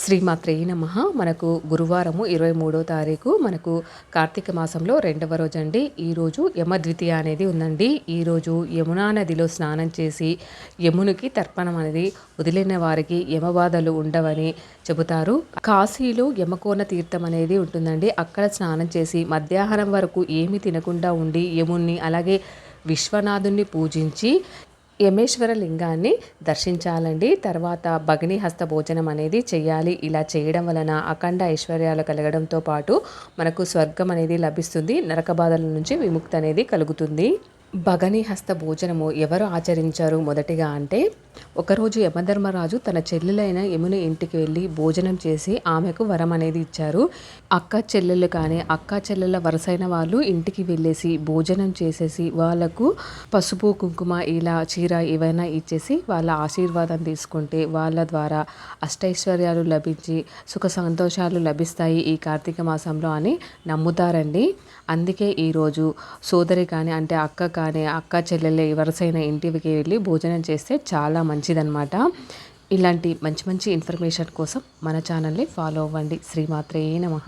శ్రీమాత్రే నమ. మనకు గురువారము ఇరవై మూడో తారీఖు. మనకు కార్తీక మాసంలో రెండవ రోజు అండి ఈరోజు యమద్వితీయ అనేది ఉందండి. ఈరోజు యమునా నదిలో స్నానం చేసి యమునికి తర్పణం అనేది వదిలిన వారికి యమబాధలు ఉండవని చెబుతారు. కాశీలో యమకోన తీర్థం అనేది ఉంటుందండి. అక్కడ స్నానం చేసి మధ్యాహ్నం వరకు ఏమి తినకుండా ఉండి యముణ్ణి అలాగే విశ్వనాథుణ్ణి పూజించి యమేశ్వర లింగాన్ని దర్శించాలండి. తర్వాత భగిని హస్త భోజనం అనేది చేయాలి. ఇలా చేయడం వలన అఖండ ఐశ్వర్యాలు కలగడంతో పాటు మనకు స్వర్గం అనేది లభిస్తుంది. నరక బాధల నుంచి విముక్తి అనేది కలుగుతుంది. భగని హస్త భోజనము ఎవరు ఆచరించారు మొదటిగా అంటే ఒకరోజు యమధర్మరాజు తన చెల్లెలైన యముని ఇంటికి వెళ్ళి భోజనం చేసి ఆమెకు వరం అనేది ఇచ్చారు. అక్క చెల్లెలు కానీ అక్క చెల్లెల వరసైన వాళ్ళు ఇంటికి వెళ్ళేసి భోజనం చేసేసి వాళ్ళకు పసుపు కుంకుమ ఇలా చీర ఏవైనా ఇచ్చేసి వాళ్ళ ఆశీర్వాదం తీసుకుంటే వాళ్ళ ద్వారా అష్టైశ్వర్యాలు లభించి సుఖ సంతోషాలు లభిస్తాయి ఈ కార్తీక మాసంలో అని నమ్ముతారండి. అందుకే ఈరోజు సోదరి కానీ అంటే అక్క కానీ అక్క చెల్లెలు వరుసైన ఇంటికి వెళ్ళి భోజనం చేస్తే చాలా మంచిదన్నమాట. ఇలాంటి మంచి మంచి ఇన్ఫర్మేషన్ కోసం మన ఛానల్ని ఫాలో అవ్వండి. శ్రీమాత్రే నమ.